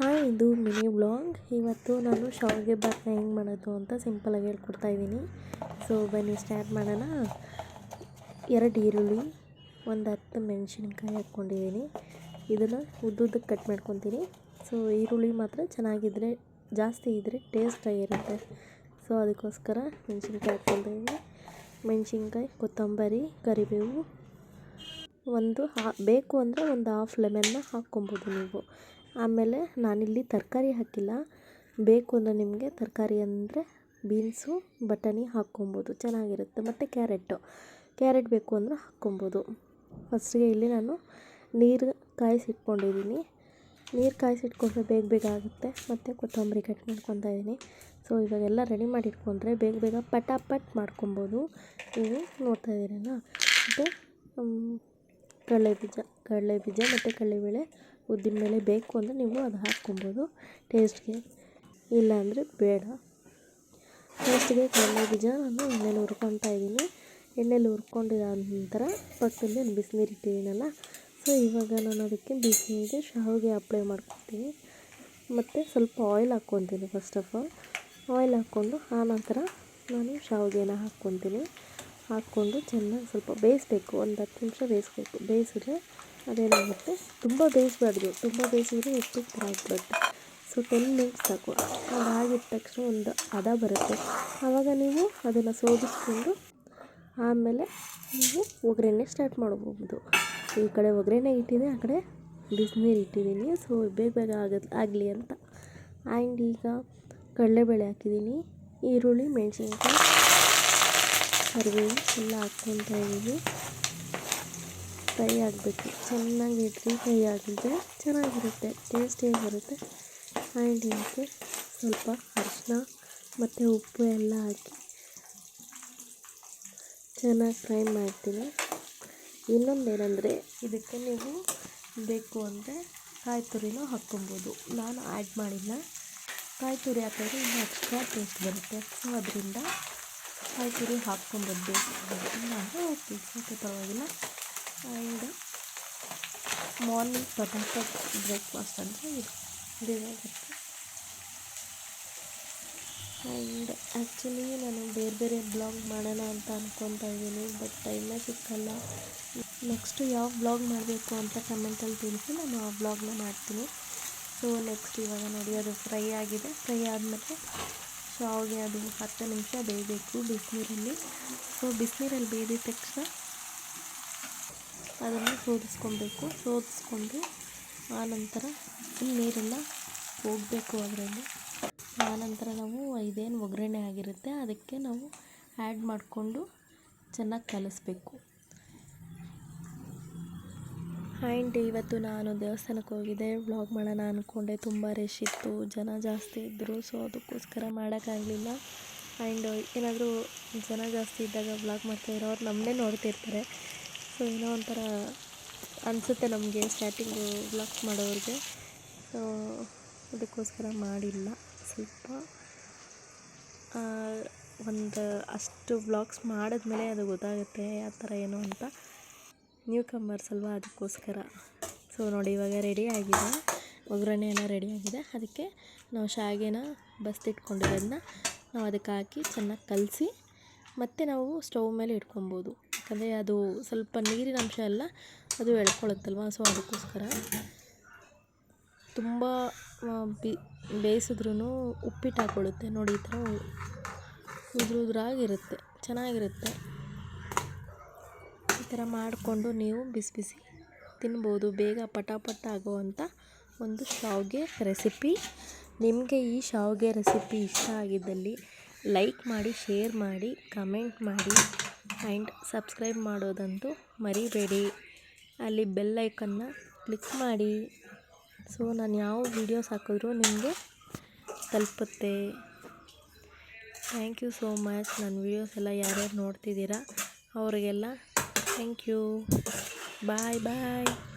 Hi ಇದು mini vlog ಇವತ್ತು ನಾನು ಶಾವಿಗೆ ಬಾತ್ನ ಹೆಂಗೆ ಮಾಡೋದು ಅಂತ ಸಿಂಪಲಾಗಿ ಹೇಳ್ಕೊಡ್ತಾ ಇದ್ದೀನಿ. ಸೊ ಬನ್ನಿ ಸ್ಟಾರ್ಟ್ ಮಾಡೋಣ. ಎರಡು ಈರುಳ್ಳಿ, ಒಂದು ಹತ್ತು ಮೆಣಸಿನ್ಕಾಯಿ ಹಾಕ್ಕೊಂಡಿದ್ದೀನಿ. ಇದನ್ನು ಉದ್ದುದ್ದಕ್ಕೆ ಕಟ್ ಮಾಡ್ಕೊತೀನಿ. ಸೊ ಈರುಳ್ಳಿ ಮಾತ್ರ ಚೆನ್ನಾಗಿದ್ದರೆ ಜಾಸ್ತಿ ಇದ್ದರೆ ಟೇಸ್ಟಾಗಿರುತ್ತೆ ಸೊ ಅದಕ್ಕೋಸ್ಕರ ಮೆಣಸಿನ್ಕಾಯಿ ಹಾಕ್ಕೊಂಡಿದ್ದೀನಿ. ಮೆಣಸಿನ್ಕಾಯಿ, ಕೊತ್ತಂಬರಿ, ಕರಿಬೇವು. ಒಂದು ಹಾ, ಬೇಕು ಅಂದರೆ ಒಂದು ಹಾಫ್ ಲೆಮನ್ನ ಹಾಕ್ಕೊಬೋದು ನೀವು. ಆಮೇಲೆ ನಾನಿಲ್ಲಿ ತರಕಾರಿ ಹಾಕಿಲ್ಲ. ಬೇಕು ಅಂದರೆ ನಿಮಗೆ ತರಕಾರಿ ಅಂದರೆ ಬೀನ್ಸು, ಬಟಾಣಿ ಹಾಕ್ಕೊಬೋದು. ಚೆನ್ನಾಗಿರುತ್ತೆ. ಮತ್ತು ಕ್ಯಾರೆಟು. ಕ್ಯಾರೆಟ್ ಬೇಕು ಅಂದರೆ ಹಾಕ್ಕೊಬೋದು. ಫಸ್ಟಿಗೆ ಇಲ್ಲಿ ನಾನು ನೀರು ಕಾಯಿಸಿಟ್ಕೊಂಡಿದ್ದೀನಿ. ನೀರು ಕಾಯಿಸಿಟ್ಕೊಂಡ್ರೆ ಬೇಗ ಬೇಗ ಆಗುತ್ತೆ. ಮತ್ತು ಕೊತ್ತಂಬರಿ ಕಟ್ ಮಾಡ್ಕೊತಾ ಇದ್ದೀನಿ. ಸೊ ಇವಾಗೆಲ್ಲ ರೆಡಿ ಮಾಡಿ ಇಟ್ಕೊಂಡ್ರೆ ಬೇಗ ಬೇಗ ಪಟಾಪಟ್ ಮಾಡ್ಕೊಬೋದು. ನೀವು ನೋಡ್ತಾ ಇದ್ದೀರಲ್ಲ? ಮತ್ತು ಕಡಲೆ ಬೀಜ ಕಡಲೆ ಬೀಜ ಮತ್ತು ಕಡಲೆಬೇಳೆ ಉದ್ದಿನಬೇಳೆ ಬೇಕು ಅಂದರೆ ನೀವು ಅದು ಹಾಕ್ಕೊಬೋದು. ಟೇಸ್ಟ್ಗೆ ಇಲ್ಲ ಅಂದರೆ ಬೇಡ. ಟೇಸ್ಟ್ಗೆ ಕಡಲೆ ಬೀಜ ನಾನು ಎಣ್ಣೆಲಿ ಹುರ್ಕೊತಾ ಇದ್ದೀನಿ. ಎಣ್ಣೆಲಿ ಹುರ್ಕೊಂಡಿದ ನಂತರ ಪಕ್ಕದಲ್ಲಿ ಬಿಸಿನೀರು ಇಟ್ಟಿದ್ದೀನಲ್ಲ, ಸೊ ಇವಾಗ ನಾನು ಅದಕ್ಕೆ ಬಿಸಿನೀರಿಗೆ ಶಾವಿಗೆ ಅಪ್ಲೈ ಮಾಡ್ಕೊತೀನಿ. ಮತ್ತು ಸ್ವಲ್ಪ ಆಯಿಲ್ ಹಾಕ್ಕೊತೀನಿ ಫಸ್ಟ್ ಆಫ್ ಆಲ್ ಆಯಿಲ್ ಹಾಕ್ಕೊಂಡು ಆನಂತರ ನಾನು ಶಾವಿಗೆನ ಹಾಕ್ಕೊತೀನಿ. ಹಾಕ್ಕೊಂಡು ಚೆನ್ನಾಗಿ ಸ್ವಲ್ಪ ಬೇಯಿಸ್ಬೇಕು, ಒಂದು ಹತ್ತು ನಿಮಿಷ ಬೇಯಿಸ್ಬೇಕು. ಬೇಯಿಸಿದ್ರೆ ಅದೇನಾಗುತ್ತೆ? ತುಂಬ ಬೇಯಿಸ್ಬಾರ್ದು. ತುಂಬ ಬೇಯಿಸಿದ್ರೆ ಎಷ್ಟು ಥರ ಬರುತ್ತೆ ಸೊ ಟೆನ್ ಮಿನಿಟ್ಸ್ ಸಾಕು ಅದಾಗಿದ್ದ ತಕ್ಷಣ ಒಂದು ಹದ ಬರುತ್ತೆ. ಆವಾಗ ನೀವು ಅದನ್ನು ಸೋದಿಸ್ಕೊಂಡು ಆಮೇಲೆ ನೀವು ಒಗ್ಗರಣೆ ಸ್ಟಾರ್ಟ್ ಮಾಡ್ಬೋದು. ಈ ಕಡೆ ಒಗ್ಗರಣೆ ಇಟ್ಟಿದೆ, ಆ ಕಡೆ ಬಿಸಿನೀರು ಇಟ್ಟಿದ್ದೀನಿ. ಸೊ ಬೇಗ ಬೇಗ ಆಗ ಆಗಲಿ ಅಂತ. ಆ್ಯಂಡ್ ಈಗ ಕಡಲೆಬೇಳೆ ಹಾಕಿದ್ದೀನಿ. ಈರುಳ್ಳಿ, ಮೆಣಸಿನ್ಕಾಯಿ ಕರಿಬೇವು ಎಲ್ಲ ಹಾಕ್ಕೊತಾ ಇದ್ದೀನಿ. ಫ್ರೈ ಆಗಬೇಕು. ಚೆನ್ನಾಗಿ ಇಡ್ಲಿ ಫ್ರೈ ಆಗಿದ್ರೆ ಚೆನ್ನಾಗಿರುತ್ತೆ ಟೇಸ್ಟಿಯಾಗಿ ಬರುತ್ತೆ ಆ್ಯಂಡ್ ಇದಕ್ಕೆ ಸ್ವಲ್ಪ ಅರಿಶಿನ ಮತ್ತು ಉಪ್ಪು ಎಲ್ಲ ಹಾಕಿ ಚೆನ್ನಾಗಿ ಫ್ರೈ ಮಾಡ್ತೀನಿ. ಇನ್ನೊಂದೇನೆಂದರೆ ಇದಕ್ಕೆ ನೀವು ಬೇಕು ಅಂದರೆ ಕಾಯಿ ತುರಿನೂ ಹಾಕ್ಕೊಬೋದು. ನಾನು ಆ್ಯಡ್ ಮಾಡಿಲ್ಲ ಕಾಯಿ ತುರಿ ಹಾಕಿದ್ರೆ ಇನ್ನು ಎಕ್ಸ್ಟ್ರಾ ಟೇಸ್ಟ್ ಬರುತ್ತೆ. ಸೊ, ಅದರಿಂದ ಕಾಯಿ ತುರಿ ಅಂದರೆ ಓಕೆ ಓಕೆ, ಪರವಾಗಿಲ್ಲ. ಆ್ಯಂಡ್ ಮಾರ್ನಿಂಗ್ ಪಟಾಟ ಬ್ರೇಕ್ಫಾಸ್ಟ್ ಅಂದರೆ ಇದು. ಇದಾಗುತ್ತೆ ಆ್ಯಂಡ್ ಆ್ಯಕ್ಚುಲಿ ನಾನು ಬೇರೆ ಬೇರೆ ಬ್ಲಾಗ್ ಮಾಡೋಣ ಅಂತ ಅಂದ್ಕೊತಾ ಇದ್ದೀನಿ, ಬಟ್ ಟೈಮೇ ಸಿಕ್ಕಲ್ಲ. ನೆಕ್ಸ್ಟು ಯಾವ ಬ್ಲಾಗ್ ಮಾಡಬೇಕು ಅಂತ ಕಮೆಂಟಲ್ಲಿ ತಿಳಿಸಿ, ನಾನು ಆ ಬ್ಲಾಗ್ನ ಮಾಡ್ತೀನಿ. ಸೊ ನೆಕ್ಸ್ಟ್ ಇವಾಗ ನೋಡಿ, ಅದು ಫ್ರೈ ಆಗಿದೆ. ಫ್ರೈ ಆದಮೇಲೆ ಶಾವಿಗೆ ಅದು ಹತ್ತು ನಿಮಿಷ ಬೇಯಬೇಕು ಬಿಸಿನೀರಲ್ಲಿ. ಸೊ ಬಿಸಿನೀರಲ್ಲಿ ಬೇಯ್ದಿದ ತಕ್ಷಣ ಅದನ್ನು ಸೋದಿಸ್ಕೊಬೇಕು ಸೋದಿಸ್ಕೊಂಡು ಆನಂತರ ಫುಲ್ ನೀರೆಲ್ಲ ಹೋಗಬೇಕು ಅದರಲ್ಲಿ. ಆನಂತರ ನಾವು ಇದೇನು ಒಗ್ಗರಣೆ ಆಗಿರುತ್ತೆ ಅದಕ್ಕೆ ನಾವು ಆ್ಯಡ್ ಮಾಡಿಕೊಂಡು ಚೆನ್ನಾಗಿ ಕಲಿಸ್ಬೇಕು. ಆ್ಯಂಡ್ ಇವತ್ತು ನಾನು ದೇವಸ್ಥಾನಕ್ಕೆ ಹೋಗಿದ್ದೆ. ವ್ಲಾಗ್ ಮಾಡೋಣ ಅಂದ್ಕೊಂಡೆ ತುಂಬ ರಶ್ ಇತ್ತು. ಜನ ಜಾಸ್ತಿ ಇದ್ದರು ಸೊ ಅದಕ್ಕೋಸ್ಕರ ಮಾಡೋಕ್ಕಾಗಲಿಲ್ಲ. ಆ್ಯಂಡ್ ಏನಾದರೂ ಜನ ಜಾಸ್ತಿ ಇದ್ದಾಗ ವ್ಲಾಗ್ ಮಾಡ್ತಾ ಇರೋರು ನಮ್ಮನ್ನೇ ನೋಡ್ತಿರ್ತಾರೆ. ಸೊ ಏನೋ ಒಂಥರ ಅನಿಸುತ್ತೆ ನಮಗೆ ಸ್ಟಾರ್ಟಿಂಗು ವ್ಲಾಗ್ಸ್ ಮಾಡೋರಿಗೆ. ಸೊ ಅದಕ್ಕೋಸ್ಕರ ಮಾಡಿಲ್ಲ ಸ್ವಲ್ಪ. ಒಂದು ಅಷ್ಟು ವ್ಲಾಗ್ಸ್ ಮಾಡಿದ್ಮೇಲೆ ಅದು ಗೊತ್ತಾಗುತ್ತೆ ಯಾವ ಥರ ಏನು ಅಂತ. ನ್ಯೂ ಕಮ್ಮರ್ಸ್ ಅಲ್ವಾ ಅದಕ್ಕೋಸ್ಕರ. ಸೊ ನೋಡಿ, ಇವಾಗ ರೆಡಿ ಆಗಿದೆ. ಒಗ್ಗರಣೆ ಎಲ್ಲ ರೆಡಿ ಆಗಿದೆ. ಅದಕ್ಕೆ ನಾವು ಶಾವಿಗೆನ ಬಸ್ತಿಟ್ಕೊಂಡಿರೋದನ್ನ ನಾವು ಅದಕ್ಕೆ ಹಾಕಿ ಚೆನ್ನಾಗಿ ಕಲಸಿ ಮತ್ತು ನಾವು ಸ್ಟವ್ ಮೇಲೆ ಇಟ್ಕೊಬೋದು ಯಾಕಂದರೆ ಅದು ಸ್ವಲ್ಪ ನೀರಿನ ಅಂಶ ಎಲ್ಲ ಅದು ಎಳ್ಕೊಳುತ್ತಲ್ವ? ಸೊ ಅದಕ್ಕೋಸ್ಕರ ತುಂಬ ಬಿ ಬೇಯಿಸಿದ್ರೂ ಉಪ್ಪಿಟ್ಟು ಹಾಕ್ಕೊಳ್ಳುತ್ತೆ ನೋಡಿ, ಈ ಥರ ಉದುರು ಉದುರಾಗಿರುತ್ತೆ, ಚೆನ್ನಾಗಿರುತ್ತೆ. ಈ ಥರ ಮಾಡಿಕೊಂಡು ನೀವು ಬಿಸಿ ಬಿಸಿ ತಿನ್ಬೋದು. ಬೇಗ ಪಟಾಪಟ ಆಗುವಂಥ ಒಂದು ಶಾವಿಗೆ ರೆಸಿಪಿ. ನಿಮಗೆ ಈ ಶಾವಿಗೆ ರೆಸಿಪಿ ಇಷ್ಟ ಆಗಿದ್ದಲ್ಲಿ ಲೈಕ್ ಮಾಡಿ, ಶೇರ್ ಮಾಡಿ, ಕಮೆಂಟ್ ಮಾಡಿ. ಆ್ಯಂಡ್ ಸಬ್ಸ್ಕ್ರೈಬ್ ಮಾಡೋದಂತೂ ಮರಿಬೇಡಿ. ಅಲ್ಲಿ ಬೆಲ್ ಐಕನ್ನ ಕ್ಲಿಕ್ ಮಾಡಿ. ಸೊ, ನಾನು ಯಾವ ವೀಡಿಯೋಸ್ ಹಾಕಿದ್ರೂ ನಿಮಗೆ ತಲುಪುತ್ತೆ. Thank you so much. ನನ್ನ ವೀಡಿಯೋಸ್ ಎಲ್ಲ ಯಾರ್ಯಾರು ನೋಡ್ತಿದ್ದೀರಾ, ಅವರಿಗೆಲ್ಲ ಥ್ಯಾಂಕ್ ಯು. Bye bye.